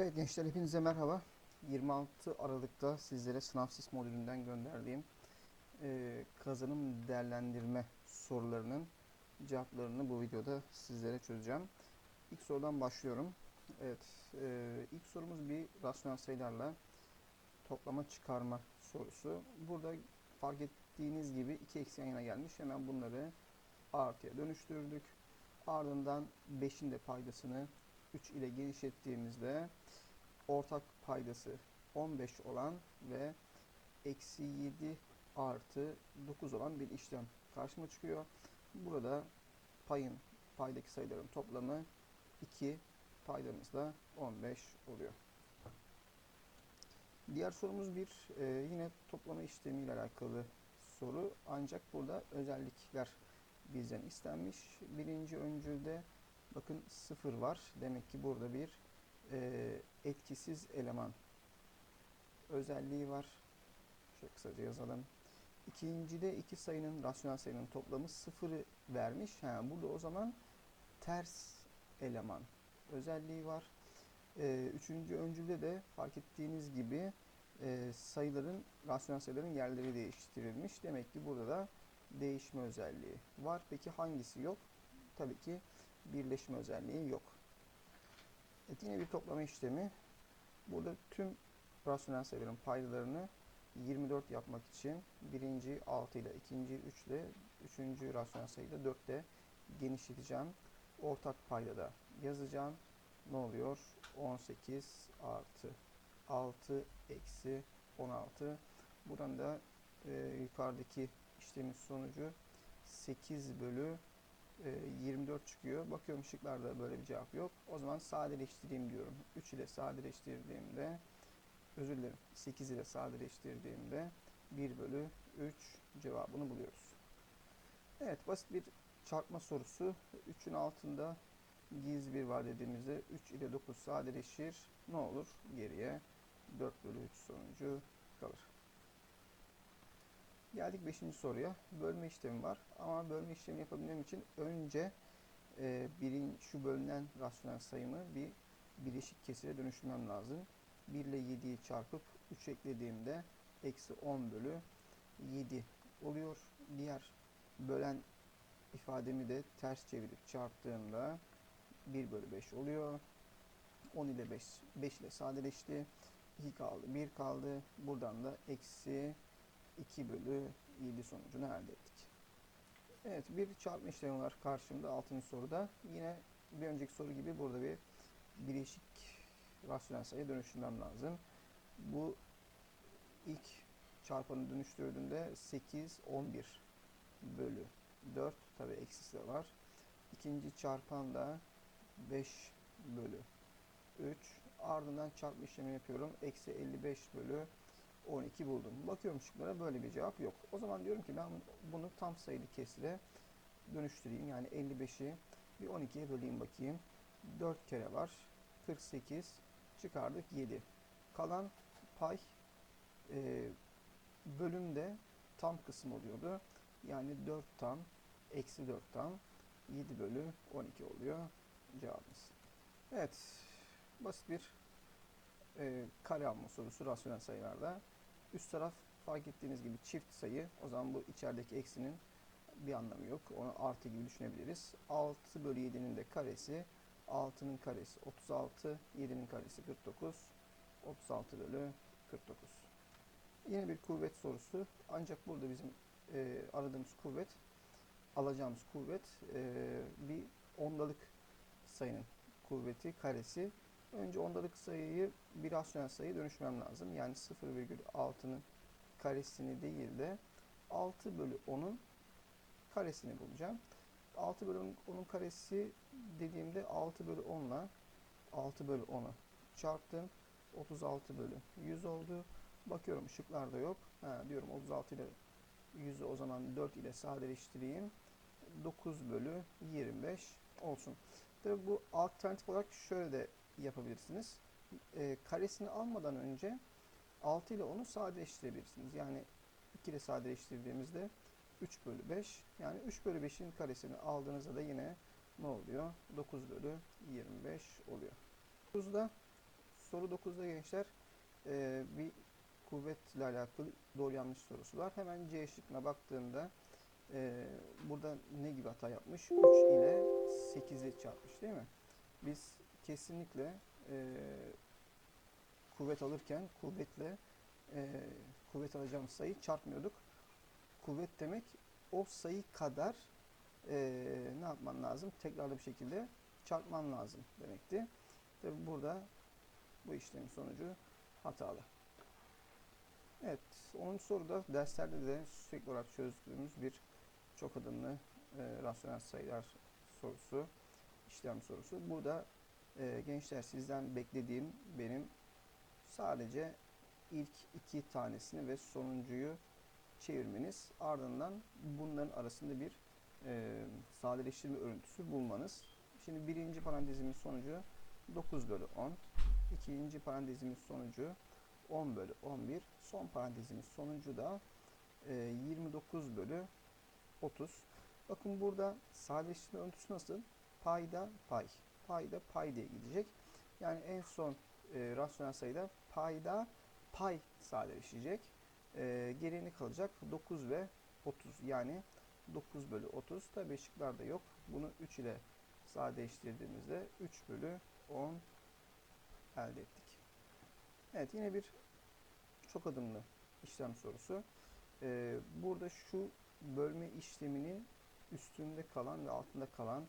Evet gençler hepinize merhaba. 26 Aralık'ta sizlere Sınavsız modülünden gönderdiğim e, kazanım değerlendirme sorularının cevaplarını bu videoda sizlere çözeceğim. İlk sorudan başlıyorum. Evet, e, ilk sorumuz bir rasyonel sayılarla toplama çıkarma sorusu. Burada fark ettiğiniz gibi iki eksi yan yana gelmiş. Hemen bunları artıya dönüştürdük. Ardından 5'in de paydasını 3 ile genişlettiğimizde ortak paydası 15 olan ve eksi 7 artı 9 olan bir işlem karşıma çıkıyor. Burada payın paydaki sayıların toplamı 2 paydamız da 15 oluyor. Diğer sorumuz bir e, yine toplama işlemiyle alakalı soru ancak burada özellikler bizden istenmiş. Birinci öncülde bakın 0 var. Demek ki burada bir e, etkisiz eleman özelliği var. Şöyle kısaca yazalım. İkincide iki sayının rasyonel sayının toplamı 0'ı vermiş. Ha, burada o zaman ters eleman özelliği var. E, üçüncü öncülde de fark ettiğiniz gibi e, sayıların, rasyonel sayıların yerleri değiştirilmiş. Demek ki burada da değişme özelliği var. Peki hangisi yok? Tabii ki birleşme özelliği yok. Evet, yine bir toplama işlemi. Burada tüm rasyonel sayıların paydalarını 24 yapmak için birinci 6 ile ikinci 3 ile üçüncü rasyonel sayıyı da 4 ile genişleteceğim. Ortak payda da yazacağım. Ne oluyor? 18 artı 6 eksi 16. Buradan da e, yukarıdaki işlemin sonucu 8 bölü e, 24 çıkıyor. Bakıyorum şıklarda böyle bir cevap yok. O zaman sadeleştireyim diyorum. 3 ile sadeleştirdiğimde özür dilerim 8 ile sadeleştirdiğimde 1 bölü 3 cevabını buluyoruz. Evet basit bir çarpma sorusu. 3'ün altında gizli bir var dediğimizde 3 ile 9 sadeleşir. Ne olur? Geriye 4 bölü 3 sonucu. Geldik 5. soruya. Bölme işlemi var. Ama bölme işlemi yapabilmem için önce e, birin, şu bölünen rasyonel sayımı bir bileşik kesire dönüştürmem lazım. 1 ile 7'yi çarpıp 3 eklediğimde eksi 10 bölü 7 oluyor. Diğer bölen ifademi de ters çevirip çarptığımda 1 bölü 5 oluyor. 10 ile 5, 5 ile sadeleşti. 2 kaldı, 1 kaldı. Buradan da eksi 2 bölü 7 sonucunu elde ettik. Evet bir çarpma işlemi var karşımda 6. soruda. Yine bir önceki soru gibi burada bir bileşik rasyonel sayı dönüştürmem lazım. Bu ilk çarpanı dönüştürdüğünde 8, 11 bölü 4 tabi eksisi de var. İkinci çarpan da 5 bölü 3. Ardından çarpma işlemi yapıyorum. Eksi 55 bölü 12 buldum. Bakıyorum şıklara böyle bir cevap yok. O zaman diyorum ki ben bunu tam sayılı kesire dönüştüreyim. Yani 55'i bir 12'ye böleyim bakayım. 4 kere var. 48 çıkardık 7. Kalan pay e, bölümde tam kısım oluyordu. Yani 4 tam eksi 4 tam 7 bölü 12 oluyor cevabımız. Evet basit bir e, kare alma sorusu rasyonel sayılarda. Üst taraf fark ettiğiniz gibi çift sayı. O zaman bu içerideki eksinin bir anlamı yok. Onu artı gibi düşünebiliriz. 6 bölü 7'nin de karesi 6'nın karesi 36, 7'nin karesi 49, 36 bölü 49. Yine bir kuvvet sorusu. Ancak burada bizim e, aradığımız kuvvet, alacağımız kuvvet e, bir ondalık sayının kuvveti, karesi. Önce ondalık sayıyı bir rasyonel sayı dönüşmem lazım. Yani 0,6'nın karesini değil de 6 bölü 10'un karesini bulacağım. 6 bölü 10'un karesi dediğimde 6 bölü 10 ile 6 bölü 10'u çarptım. 36 bölü 100 oldu. Bakıyorum şıklarda yok. Ha, diyorum 36 ile 100'ü o zaman 4 ile sadeleştireyim. 9 bölü 25 olsun. Tabi bu alternatif olarak şöyle de yapabilirsiniz. E, karesini almadan önce 6 ile 10'u sadeleştirebilirsiniz. Yani 2 ile sadeleştirdiğimizde 3 bölü 5 yani 3 bölü 5'in karesini aldığınızda da yine ne oluyor? 9 bölü 25 oluyor. 9'da soru 9'da gençler e, bir kuvvetle alakalı doğru yanlış sorusu var. Hemen C şıkkına baktığımda e, burada ne gibi hata yapmış? 3 ile 8'i çarpmış değil mi? Biz kesinlikle e, kuvvet alırken kuvvetle e, kuvvet alacağımız sayı çarpmıyorduk. Kuvvet demek o sayı kadar e, ne yapman lazım? Tekrarlı bir şekilde çarpman lazım demekti. Tabi burada bu işlemin sonucu hatalı. Evet, 10. soruda derslerde de sürekli olarak çözdüğümüz bir çok adımlı e, rasyonel sayılar sorusu, işlem sorusu. Burada e, gençler sizden beklediğim benim sadece ilk iki tanesini ve sonuncuyu çevirmeniz. Ardından bunların arasında bir e, sadeleştirme örüntüsü bulmanız. Şimdi birinci parantezimin sonucu 9 bölü 10. İkinci parantezimin sonucu 10 bölü 11. Son parantezimin sonucu da e, 29 bölü 30. Bakın burada sadeleştirme örüntüsü nasıl? Payda pay. Payda pay diye gidecek. Yani en son e, rasyonel sayıda payda pay sadeleşecek. E, geriye kalacak? 9 ve 30. Yani 9 bölü 30. Tabi ışıklarda yok. Bunu 3 ile sadeleştirdiğimizde 3 bölü 10 elde ettik. Evet yine bir çok adımlı işlem sorusu. Ee, burada şu bölme işleminin üstünde kalan ve altında kalan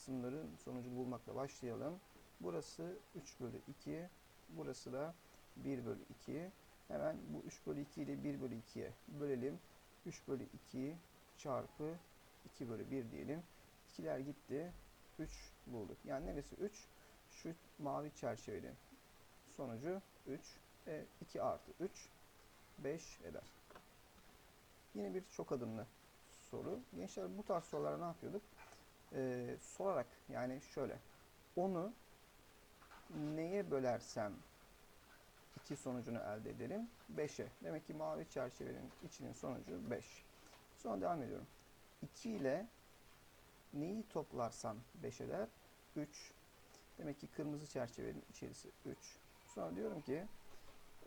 kısımların sonucu bulmakla başlayalım. Burası 3 bölü 2. Burası da 1 bölü 2. Hemen bu 3 bölü 2 ile 1 bölü 2'ye bölelim. 3 bölü 2 çarpı 2 bölü 1 diyelim. 2'ler gitti. 3 bulduk. Yani neresi 3? Şu mavi çerçevenin sonucu 3. E, 2 artı 3 5 eder. Yine bir çok adımlı soru. Gençler bu tarz sorulara ne yapıyorduk? Ee, sorarak yani şöyle. Onu neye bölersem iki sonucunu elde ederim? 5'e. Demek ki mavi çerçevenin içinin sonucu 5. Sonra devam ediyorum. 2 ile neyi toplarsam 5 eder? 3. Demek ki kırmızı çerçevenin içerisi 3. Sonra diyorum ki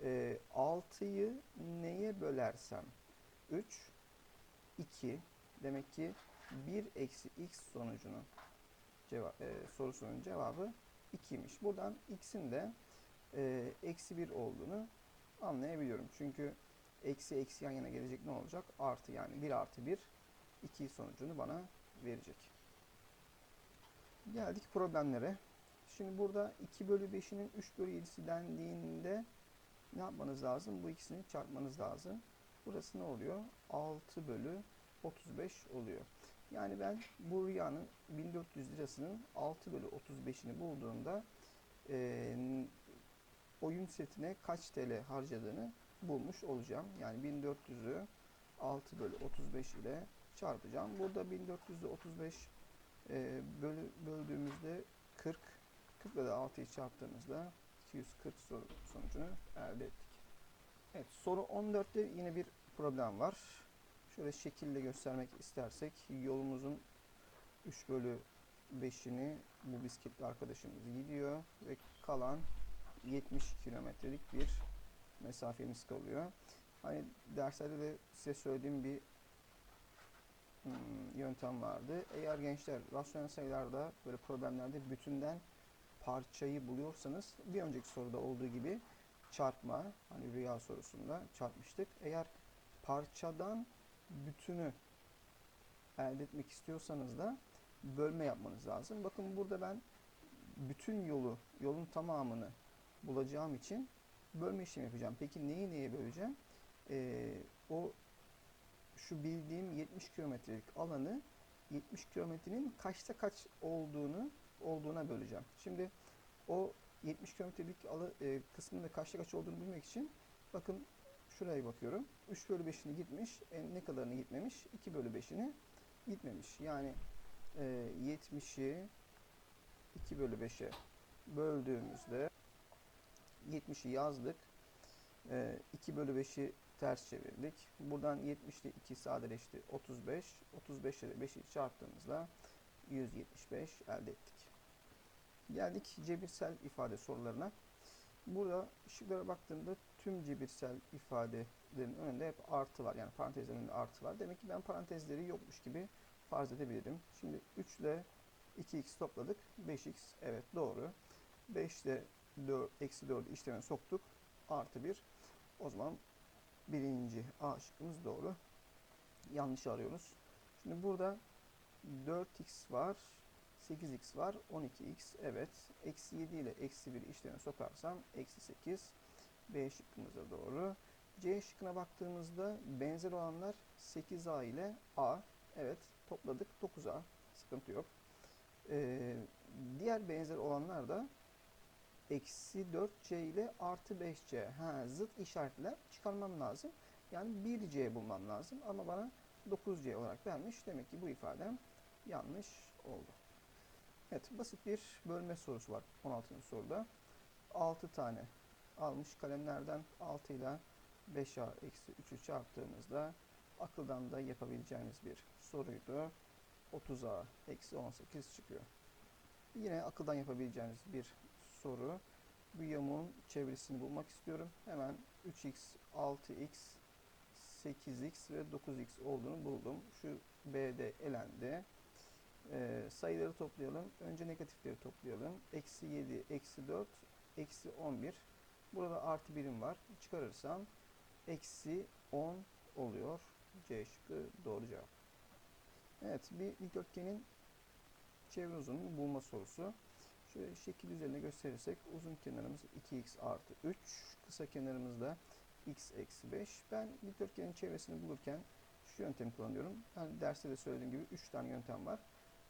e, 6'yı neye bölersem 3, 2. Demek ki 1 eksi x sonucunun cevap, e, sorusunun cevabı 2'ymiş. Buradan x'in de e, eksi 1 olduğunu anlayabiliyorum. Çünkü eksi eksi yan yana gelecek ne olacak? Artı yani 1 artı 1 2 sonucunu bana verecek. Geldik problemlere. Şimdi burada 2 bölü 5'inin 3 bölü 7'si dendiğinde ne yapmanız lazım? Bu ikisini çarpmanız lazım. Burası ne oluyor? 6 bölü 35 oluyor. Yani ben bu rüyanın 1400 lirasının 6 bölü 35'ini bulduğumda e, oyun setine kaç TL harcadığını bulmuş olacağım. Yani 1400'ü 6 bölü 35 ile çarpacağım. Burada 1400'ü 35 e, bölü, böldüğümüzde 40 40 ile de 6'yı çarptığımızda 240 soru sonucunu elde ettik. Evet soru 14'te yine bir problem var. Şöyle şekilde göstermek istersek yolumuzun 3 bölü 5'ini bu bisikletli arkadaşımız gidiyor ve kalan 70 kilometrelik bir mesafemiz kalıyor. Hani derslerde de size söylediğim bir hmm, yöntem vardı. Eğer gençler rasyonel sayılarda böyle problemlerde bütünden parçayı buluyorsanız bir önceki soruda olduğu gibi çarpma hani rüya sorusunda çarpmıştık. Eğer parçadan bütünü elde etmek istiyorsanız da bölme yapmanız lazım. Bakın burada ben bütün yolu, yolun tamamını bulacağım için bölme işlemi yapacağım. Peki neyi neye böleceğim? Ee, o şu bildiğim 70 kilometrelik alanı 70 kilometrenin kaçta kaç olduğunu olduğuna böleceğim. Şimdi o 70 kilometrelik e, kısmında kaçta kaç olduğunu bilmek için bakın şuraya bakıyorum. 3 bölü 5'ini gitmiş. E, ne kadarını gitmemiş? 2 bölü 5'ini gitmemiş. Yani e, 70'i 2 bölü 5'e böldüğümüzde 70'i yazdık. E, 2 bölü 5'i ters çevirdik. Buradan 70 ile 2 sadeleşti. 35. 35 ile 5'i çarptığımızda 175 elde ettik. Geldik cebirsel ifade sorularına. Burada şıklara baktığımda tüm cebirsel ifadelerin önünde hep artı var. Yani parantezlerin önünde artı var. Demek ki ben parantezleri yokmuş gibi farz edebilirim. Şimdi 3 ile 2x topladık. 5x evet doğru. 5 ile 4, eksi 4'ü işleme soktuk. Artı 1. O zaman birinci A şıkkımız doğru. Yanlış arıyoruz. Şimdi burada 4x var. 8x var. 12x evet. Eksi 7 ile eksi 1 işleme sokarsam eksi 8. B şıkkımız da doğru. C şıkkına baktığımızda benzer olanlar 8A ile A. Evet topladık 9A. Sıkıntı yok. Ee, diğer benzer olanlar da eksi 4C ile artı 5C. Ha, zıt işaretler çıkarmam lazım. Yani 1C bulmam lazım ama bana 9C olarak vermiş. Demek ki bu ifadem yanlış oldu. Evet basit bir bölme sorusu var 16. soruda. 6 tane almış kalemlerden 6 ile 5A eksi 3'ü çarptığımızda akıldan da yapabileceğiniz bir soruydu. 30A eksi 18 çıkıyor. Yine akıldan yapabileceğiniz bir soru. Bu yamuğun çevresini bulmak istiyorum. Hemen 3x, 6x, 8x ve 9x olduğunu buldum. Şu B'de elendi. Ee, sayıları toplayalım. Önce negatifleri toplayalım. Eksi 7, eksi 4, eksi 11. Burada artı birim var. Çıkarırsam eksi 10 oluyor. C şıkkı doğru cevap. Evet bir dikdörtgenin çevre uzunluğunu bulma sorusu. Şöyle şekil üzerinde gösterirsek uzun kenarımız 2x artı 3. Kısa kenarımız da x eksi 5. Ben dikdörtgenin çevresini bulurken şu yöntemi kullanıyorum. Hani derste de söylediğim gibi 3 tane yöntem var.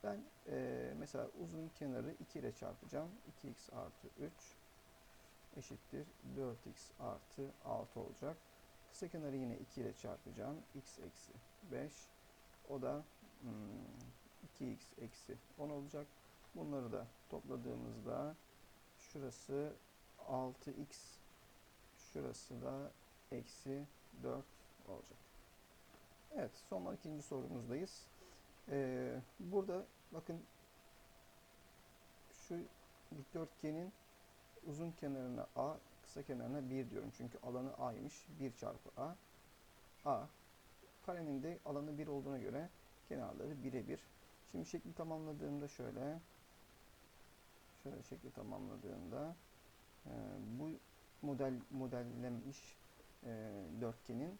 Ben e, mesela uzun kenarı 2 ile çarpacağım. 2x artı 3 eşittir 4x artı 6 olacak. Kısa kenarı yine 2 ile çarpacağım. x eksi 5. O da hmm, 2x eksi 10 olacak. Bunları da topladığımızda şurası 6x şurası da eksi 4 olacak. Evet son ikinci sorumuzdayız. Ee, burada bakın şu dikdörtgenin uzun kenarına a kısa kenarına 1 diyorum. Çünkü alanı a'ymış. 1 çarpı a. a. Karenin de alanı 1 olduğuna göre kenarları 1'e 1. Şimdi şekli tamamladığımda şöyle şöyle şekli tamamladığımda e, bu model modellenmiş e, dörtgenin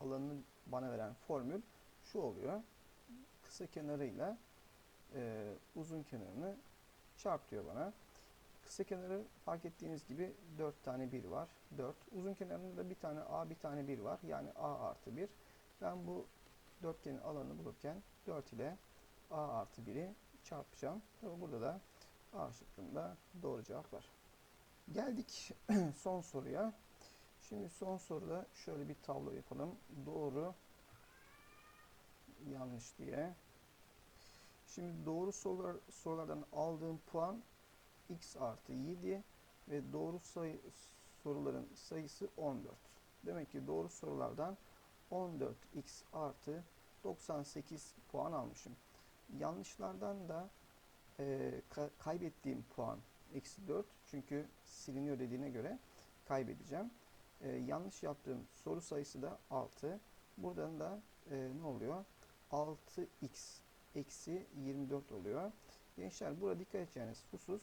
alanını bana veren formül şu oluyor. Kısa kenarıyla e, uzun kenarını çarpıyor bana. Kısa kenarı fark ettiğiniz gibi 4 tane 1 var. 4. Uzun kenarında da bir tane A bir tane 1 var. Yani A artı 1. Ben bu dörtgenin alanını bulurken 4 ile A artı 1'i çarpacağım. Ve burada da A şıkkında doğru cevap var. Geldik son soruya. Şimdi son soruda şöyle bir tablo yapalım. Doğru, yanlış diye. Şimdi doğru sorular, sorulardan aldığım puan x artı 7 ve doğru sayı soruların sayısı 14. Demek ki doğru sorulardan 14x artı 98 puan almışım. Yanlışlardan da e, ka kaybettiğim puan eksi 4. Çünkü siliniyor dediğine göre kaybedeceğim. E, yanlış yaptığım soru sayısı da 6. Buradan da e, ne oluyor? 6x eksi 24 oluyor. Gençler burada dikkat edeceğiniz husus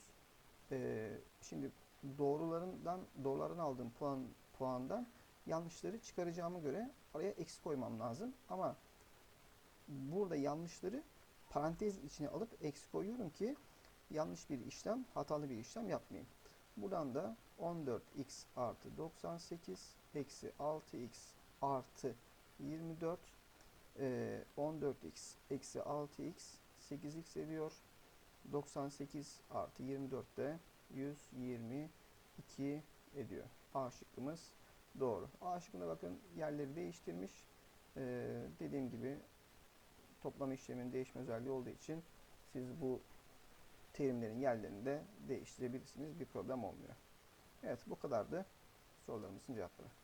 e, şimdi doğrularından doğruların aldığım puan puandan yanlışları çıkaracağıma göre araya eksi koymam lazım. Ama burada yanlışları parantez içine alıp eksi koyuyorum ki yanlış bir işlem, hatalı bir işlem yapmayayım. Buradan da 14x artı 98 eksi 6x artı 24 e, 14x eksi 6x 8x ediyor. 98 artı 24 de 122 ediyor. A şıkkımız doğru. A şıkkına bakın yerleri değiştirmiş. Ee, dediğim gibi toplama işleminin değişme özelliği olduğu için siz bu terimlerin yerlerini de değiştirebilirsiniz. Bir problem olmuyor. Evet bu kadardı sorularımızın cevapları.